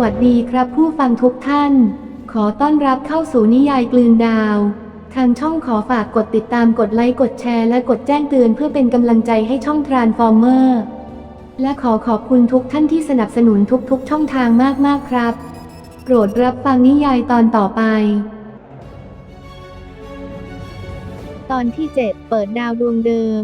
วัสดีครับผู้ฟังทุกท่าน ขอต้อนรับเข้าสู่นิยายกลืนดาว ทางช่องขอฝากกดติดตามกดไลค์กดแชร์และกดแจ้งเตือนเพื่อเป็นกำลังใจให้ช่องทรานฟอร์เมอร์และขอขอบคุณทุกท่านที่สนับสนุนทุกๆ ช่องทางมากๆครับ โปรดรับฟังนิยายตอนต่อไป ตอนที่ 7 เปิดดาวดวงเดิม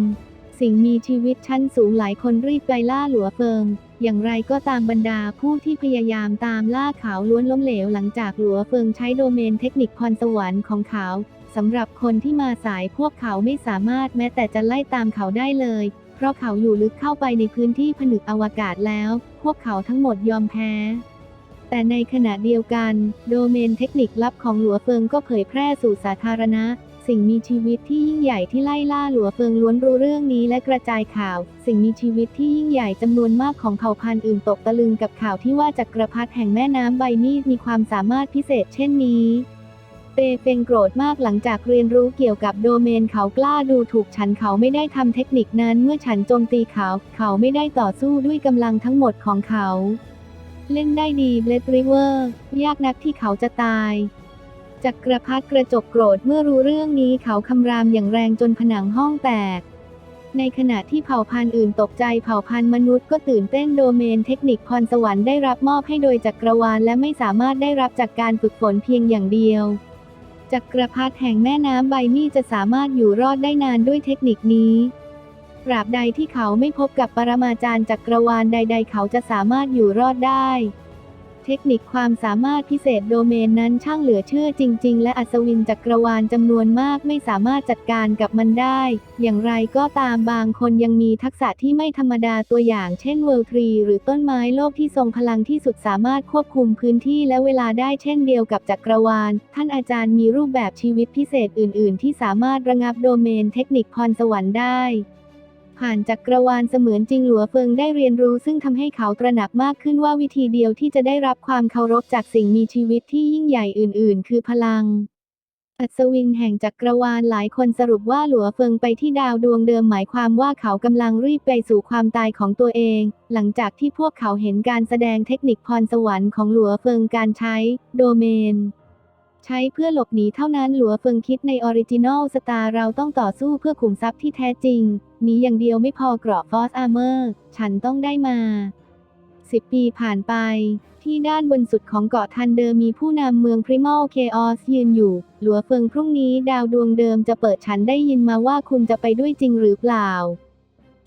สิ่งมีชีวิตชั้นสูงหลายคนรีบไปล่าหลัวเฟิง อย่างไรก็ตามบรรดาผู้ที่พยายามตามล่าเขาล้วนล้มเหลวหลังจากหลัวเฟิงใช้โดเมนเทคนิคพรสวรรค์ของเขาสำหรับคนที่มาสายพวกเขาไม่สามารถแม้แต่จะไล่ตามเขาได้เลย เพราะเขาอยู่ลึกเข้าไปในพื้นที่ผนึกอวกาศแล้ว พวกเขาทั้งหมดยอมแพ้ แต่ในขณะเดียวกัน โดเมนเทคนิคลับของหลัวเฟิงก็เผยแพร่สู่สาธารณะ สิ่งมีชีวิตที่ยิ่งใหญ่ที่ไล่ล่าหลัวเฟิงล้วนรู้เรื่องนี้และกระจายข่าว สิ่งมีชีวิตที่ยิ่งใหญ่จำนวนมากของเผ่าพันธุ์อื่นตกตะลึงกับข่าวที่ว่าจักรพรรดิแห่งแม่น้ำใบมีดมีความสามารถพิเศษเช่นนี้เตเฟงโกรธมากหลังจากเรียนรู้เกี่ยวกับโดเมนเขากล้าดูถูกฉันเขาไม่ได้ทำเทคนิคนั้นเมื่อฉันโจมตีเขา เขาไม่ได้ต่อสู้ด้วยกำลังทั้งหมดของเขา เล่นได้ดีเบลดริเวอร์ ยากนักที่เขาจะตาย จักรพรรดิกระจกโกรธเมื่อรู้เรื่องนี้เขาคำรามอย่างแรงจนผนังห้องแตก ในขณะที่เผ่าพันธุ์อื่นตกใจเผ่าพันธุ์มนุษย์ก็ตื่นเต้นโดเมนเทคนิคพรสวรรค์ได้รับมอบให้โดยจักรวาลและไม่สามารถได้รับจากการฝึกฝนเพียงอย่างเดียว จักรพรรดิแห่งแม่น้ำใบมีจะสามารถอยู่รอดได้นานด้วยเทคนิคนี้ตราบใดที่เขาไม่พบกับปรมาจารย์จักรวาลใด ๆ เขาจะสามารถอยู่รอดได้ เทคนิคความสามารถพิเศษโดเมนนั้นช่างเหลือเชื่อจริง ๆ และอัศวินจักรวาลจำนวนมากไม่สามารถจัดการกับมันได้ อย่างไรก็ตามบางคนยังมีทักษะที่ไม่ธรรมดาตัวอย่างเช่นเวิลทรีหรือต้นไม้โลกที่ทรงพลังที่สุดสามารถควบคุมพื้นที่และเวลาได้เช่นเดียวกับจักรวาล ท่านอาจารย์มีรูปแบบชีวิตพิเศษอื่น ๆ ที่สามารถระงับโดเมนเทคนิคพรสวรรค์ได้ ผ่านจักรวาลเสมือนจริงหลัวเฟิงได้เรียนรู้ ซึ่งทำให้เขาตระหนักมากขึ้นว่าวิธีเดียวที่จะได้รับความเคารพจากสิ่งมีชีวิตที่ยิ่งใหญ่อื่น ๆ คือพลัง อัศวินแห่งจักรวาลหลายคนสรุปว่าหลัวเฟิงไปที่ดาวดวงเดิมหมายความว่าเขากำลังรีบไปสู่ความตายของตัวเอง หลังจากที่พวกเขาเห็นการแสดงเทคนิคพรสวรรค์ของหลัวเฟิงการใช้ โดเมน ใช้เพื่อหลบหนีเท่านั้นหลัวเฟิงคิดในออริจินอลสตาร์เราต้องต่อสู้เพื่อขุมทรัพย์ที่แท้จริงหนีอย่างเดียวไม่พอเกราะฟอสอาร์เมอร์ฉันต้องได้มาสิบปีผ่านไป ที่ด้านบนสุดของเกาะทันเดอร์มีผู้นำเมืองพริมอลเคออสยืนอยู่ หลัวเฟิงพรุ่งนี้ดาวดวงเดิมจะเปิดฉันได้ยินมาว่าคุณจะไปด้วยจริงหรือเปล่า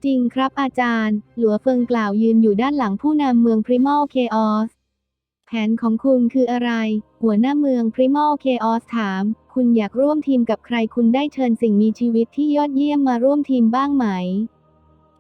จริงครับอาจารย์ หลัวเฟิงกล่าวยืนอยู่ด้านหลังผู้นำเมืองพริมอลเคออส แผนของคุณคืออะไร หัวหน้าเมืองพริมอลเคออสถาม คุณอยากร่วมทีมกับใครคุณได้เชิญสิ่งมีชีวิตที่ยอดเยี่ยมมาร่วมทีมบ้างไหม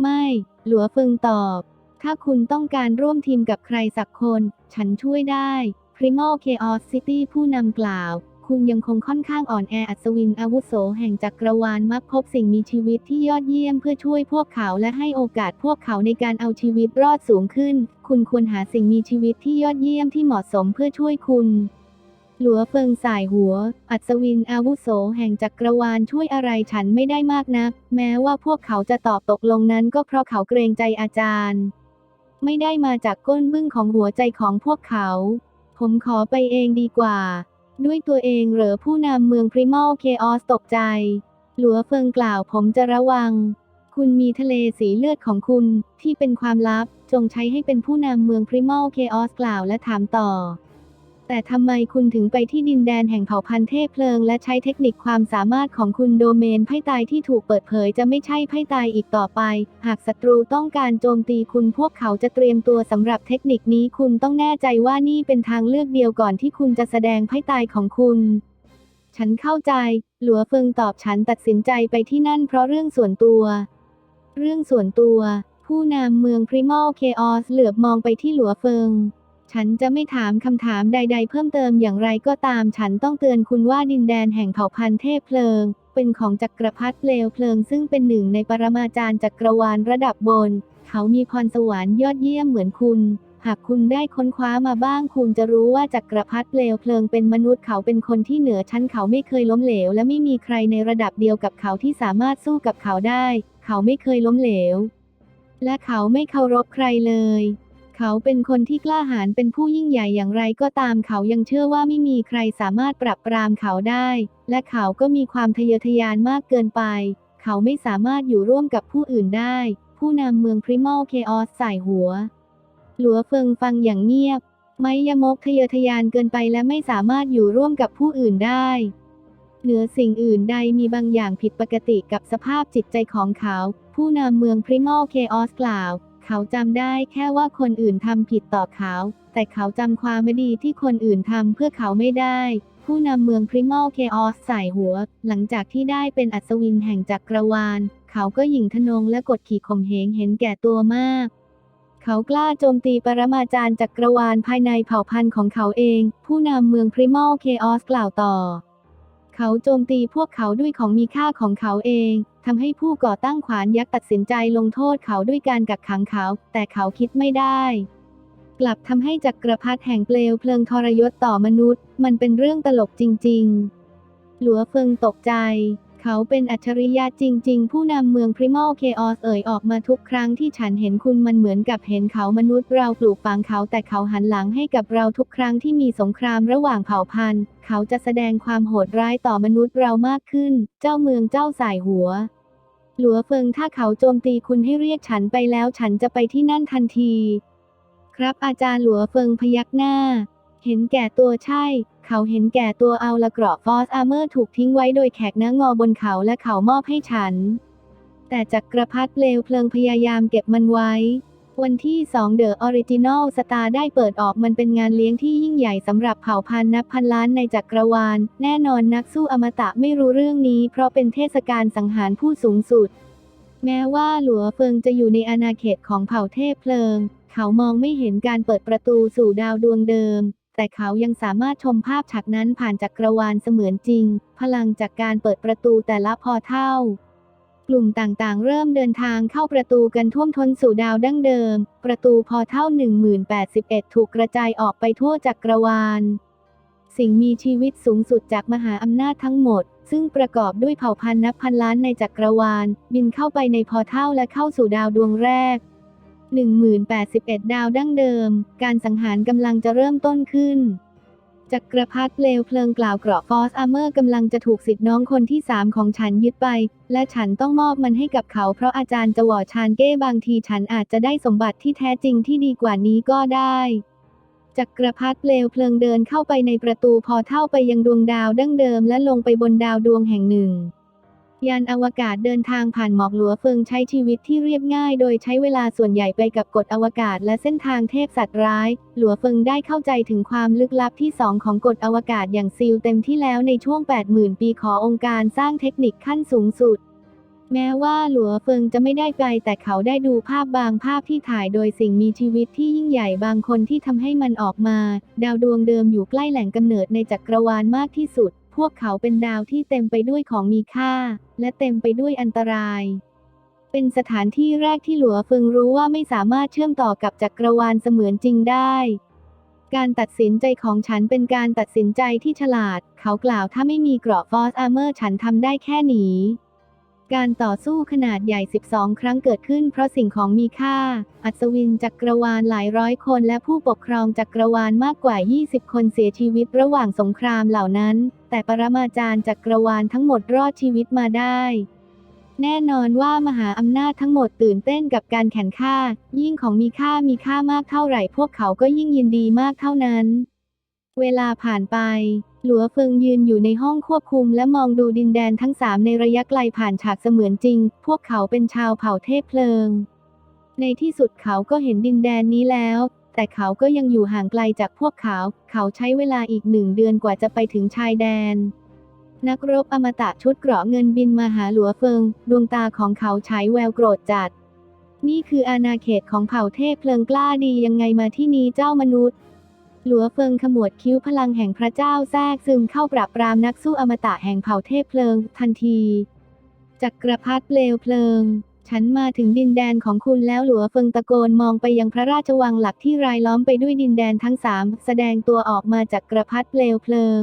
ไม่ หลัวเฟิงตอบ ถ้าคุณต้องการร่วมทีมกับใครสักคน ฉันช่วยได้ Primal Chaos City ผู้นำกล่าว คุณยังคงค่อนข้างอ่อนแออัศวินอาวุโสแห่งจักรวาลมักพบสิ่งมีชีวิตที่ยอดเยี่ยมเพื่อช่วยพวกเขาและให้โอกาสพวกเขาในการเอาชีวิตรอดสูงขึ้น คุณควรหาสิ่งมีชีวิตที่ยอดเยี่ยมที่เหมาะสมเพื่อช่วยคุณหลัวเฟิงสายหัว อัศวินอาวุโสแห่งจักรวาลช่วยอะไรฉันไม่ได้มากนัก แม้ว่าพวกเขาจะตอบตกลงนั้นก็เพราะเขาเกรงใจอาจารย์ ไม่ได้มาจากก้นบึ้งของหัวใจของพวกเขา ผมขอไปเองดีกว่า ด้วยตัวเองเหรอผู้นำเมืองพริมอลเคออสตกใจ หลัวเฟิงกล่าวผมจะระวัง คุณมีทะเลสีเลือดของคุณที่เป็นความลับ จงใช้ให้เป็นผู้นำเมืองพริมอลเคออสกล่าวและถามต่อ แต่ทำไมคุณถึงไปที่ดินแดนแห่งเผ่าพันธุ์เทพเพลิง และใช้เทคนิคความสามารถของคุณโดเมนไพ่ตายที่ถูกเปิดเผยจะไม่ใช่ไพ่ตายอีกต่อไป หากศัตรูต้องการโจมตีคุณพวกเขาจะเตรียมตัวสำหรับเทคนิคนี้คุณต้องแน่ใจว่านี่เป็นทางเลือกเดียวก่อนที่คุณจะแสดงไพ่ตายของคุณ ฉันเข้าใจ หลัวเฟิงตอบฉันตัดสินใจไปที่นั่นเพราะเรื่องส่วนตัว เรื่องส่วนตัว ผู้นำเมืองพริมอลเคออสเหลือบมองไปที่หลัวเฟิง ฉันจะไม่ถามคำถามใด ๆ เพิ่มเติมอย่างไรก็ตาม ฉันต้องเตือนคุณว่าดินแดนแห่งเผ่าพันธุ์เทพเพลิง เป็นของจักรพรรดิเปลวเพลิง ซึ่งเป็นหนึ่งในปรมาจารย์จักรวาลระดับบน เขามีพรสวรรค์ยอดเยี่ยมเหมือนคุณ หากคุณได้ค้นคว้ามาบ้าง คุณจะรู้ว่าจักรพรรดิเปลวเพลิงเป็นมนุษย์เขาเป็นคนที่เหนือชั้นเขาไม่เคยล้มเหลว และไม่มีใครในระดับเดียวกับเขาที่สามารถสู้กับเขาได้ เขาไม่เคยล้มเหลว และเขาไม่เคารพใครเลย เขาเป็นคนที่กล้าหาญเป็นผู้ยิ่งใหญ่อย่างไรก็ตามเขายังเชื่อว่าไม่มีใครสามารถปรับปรามเขาได้ และเขาก็มีความทะเยอทะยานมากเกินไป เขาไม่สามารถอยู่ร่วมกับผู้อื่นได้ ผู้นำเมืองพริมอลเคออสใส่หัว หลัวเฟิงฟังอย่างเงียบ ไมยมกทะเยอทะยานเกินไปและไม่สามารถอยู่ร่วมกับผู้อื่นได้เหนือสิ่งอื่นใดมีบางอย่างผิดปกติกับสภาพจิตใจของเขา ผู้นำเมืองพริมอลเคออสกล่าว เขาจำได้แค่ว่าคนอื่นทำผิดต่อเขา แต่เขาจำความไม่ดีที่คนอื่นทำเพื่อเขาไม่ได้ ผู้นำเมืองพริมอลเคออสใส่หัว หลังจากที่ได้เป็นอัศวินแห่งจักรวาล เขาก็หยิ่งทนงและกดขี่ข่มเหงเห็นแก่ตัวมากเขากล้าโจมตีปรมาจารย์จักรวาลภายในเผ่าพันธุ์ของเขาเอง ผู้นำเมืองพริมอลเคออสกล่าวต่อ เขาโจมตีพวกเขาด้วยของมีค่าของเขาเองทำให้ผู้ก่อตั้งขวานยักษ์ตัดสินใจลงโทษเขาด้วยการกักขังเขา แต่เขาคิดไม่ได้ กลับทำให้จักรพรรดิแห่งเปลวเพลิงทรยศต่อมนุษย์ มันเป็นเรื่องตลกจริง ๆ หลัวเฟิงตกใจ เขาเป็นอัจฉริยะจริง ๆ ผู้นำเมืองพริมอลเคออสเอ่ยออกมาทุกครั้งที่ฉันเห็นคุณมันเหมือนกับเห็นเขามนุษย์เราปลูกฝังเขาแต่เขาหันหลังให้กับเราทุกครั้งที่มีสงครามระหว่างเผ่าพันธุ์ เขาจะแสดงความโหดร้ายต่อมนุษย์เรามากขึ้น เจ้าเมืองเจ้าสายหัว หลัวเฟิงถ้าเขาโจมตีคุณให้เรียกฉันไปแล้วฉันจะไปที่นั่นทันที ครับอาจารย์หลัวเฟิงพยักหน้า เห็นแก่ตัวใช่ เขาเห็นแก่ตัวเอาละเกราะฟอสอาร์เมอร์ถูกทิ้งไว้โดยแขกเนื้องอบนเขาและเขามอบให้ฉัน แต่จักรพรรดิเปลวเพลิงพยายามเก็บมันไว้ วันที่2เดอะออริจินอลสตาร์ได้เปิดออกมันเป็นงานเลี้ยงที่ยิ่งใหญ่สำหรับเผ่าพันธุ์นับพันล้านในจักรวาล แน่นอนนักสู้อมตะไม่รู้เรื่องนี้ เพราะเป็นเทศกาลสังหารผู้สูงสุด แม้ว่าหลัวเฟิงจะอยู่ในอาณาเขตของเผ่าเทพเพลิง เขามองไม่เห็นการเปิดประตูสู่ดาวดวงเดิม แต่เขายังสามารถชมภาพฉากนั้นผ่านจักรวาลเสมือนจริง พลังจากการเปิดประตูแต่ละพอเท่า กลุ่มต่างๆ เริ่มเดินทางเข้าประตูกันท่วมท้นสู่ดาวดั้งเดิม ประตูพอเท่า 1081 ถูกกระจายออกไปทั่วจักรวาล สิ่งมีชีวิตสูงสุดจากมหาอำนาจทั้งหมดซึ่งประกอบด้วยเผ่าพันธุ์นับพันล้านในจักรวาล บินเข้าไปในพอเท่าและเข้าสู่ดาวดวงแรก 1081 ดาวดั้งเดิม การสังหารกำลังจะเริ่มต้นขึ้นจักรพรรดิเปลวเพลิงกล่าวเกราะฟอสอาร์เมอร์กำลังจะถูกสิทธิ์น้องคนที่สามของฉันยึดไป และฉันต้องมอบมันให้กับเขาเพราะอาจารย์จะวอชานเก้บางทีฉันอาจจะได้สมบัติที่แท้จริงที่ดีกว่านี้ก็ได้จักรพรรดิเปลวเพลิงเดินเข้าไปในประตูพอเท่าไปยังดวงดาวดั้งเดิมและลงไปบนดาวดวงแห่งหนึ่ง ยานอวกาศเดินทางผ่านหมอกหลัวเฟิงใช้ชีวิตที่เรียบง่าย โดยใช้เวลาส่วนใหญ่ไปกับกฎอวกาศและเส้นทางเทพสัตว์ร้าย หลัวเฟิงได้เข้าใจถึงความลึกลับที่สองของกฎอวกาศอย่างซีลเต็มที่แล้วในช่วง 80,000 ปีขอองค์การสร้างเทคนิคขั้นสูงสุด แม้ว่าหลัวเฟิงจะไม่ได้ไปแต่เขาได้ดูภาพบางภาพที่ถ่ายโดยสิ่งมีชีวิตที่ยิ่งใหญ่บางคนที่ทำให้มันออกมา ดาวดวงเดิมอยู่ใกล้แหล่งกำเนิดในจักรวาลมากที่สุด วกเขาเป็นดาวที่เต็มไปด้วยของมีค่า และเต็มไปด้วยอันตราย เป็นสถานที่แรกที่หลัวเฟิงรู้ว่าไม่สามารถเชื่อมต่อกับจักรวาลเสมือนจริงได้ การตัดสินใจของฉันเป็นการตัดสินใจที่ฉลาด เขากล่าวถ้าไม่มีเกราะฟอสอาร์เมอร์ฉันทำได้แค่หนี การต่อสู้ขนาดใหญ่ 12 ครั้งเกิดขึ้นเพราะสิ่งของมีค่า อัศวินจักรวาลหลายร้อยคนและผู้ปกครองจักรวาลมากกว่า 20 คนเสียชีวิตระหว่างสงครามเหล่านั้น แต่ปรมาจารย์จักรวาลทั้งหมดรอดชีวิตมาได้ แน่นอนว่ามหาอำนาจทั้งหมดตื่นเต้นกับการแข่งข้า ยิ่งของมีค่ามีค่ามากเท่าไหร่ พวกเขาก็ยิ่งยินดีมากเท่านั้น เวลาผ่านไป หลัวเฟิงยืนอยู่ในห้องควบคุมและมองดูดินแดนทั้งสามในระยะไกลผ่านฉากเสมือนจริง พวกเขาเป็นชาวเผ่าเทพเพลิง ในที่สุดเขาก็เห็นดินแดนนี้แล้ว แต่เขาก็ยังอยู่ห่างไกลจากพวกเขา เขาใช้เวลาอีกหนึ่งเดือนกว่าจะไปถึงชายแดน นักรบอมตะชุดเกราะเงินบินมาหาหลัวเฟิง ดวงตาของเขาฉายแววโกรธจัด นี่คืออาณาเขตของเผ่าเทพเพลิงกล้าดียังไงมาที่นี้เจ้ามนุษย์ หลัวเฟิงขมวดคิ้วพลังแห่งพระเจ้าแทรกซึมเข้าปราบปรามนักสู้อมตะแห่งเผ่าเทพเพลิง ทันทีจักรพรรดิเปลวเพลิง ฉันมาถึงดินแดนของคุณแล้วหลัวเฟิงตะโกนมองไปยังพระราชวังหลักที่รายล้อมไปด้วยดินแดนทั้งสามแสดงตัวออกมาจากกระพัดเปลวเพลิง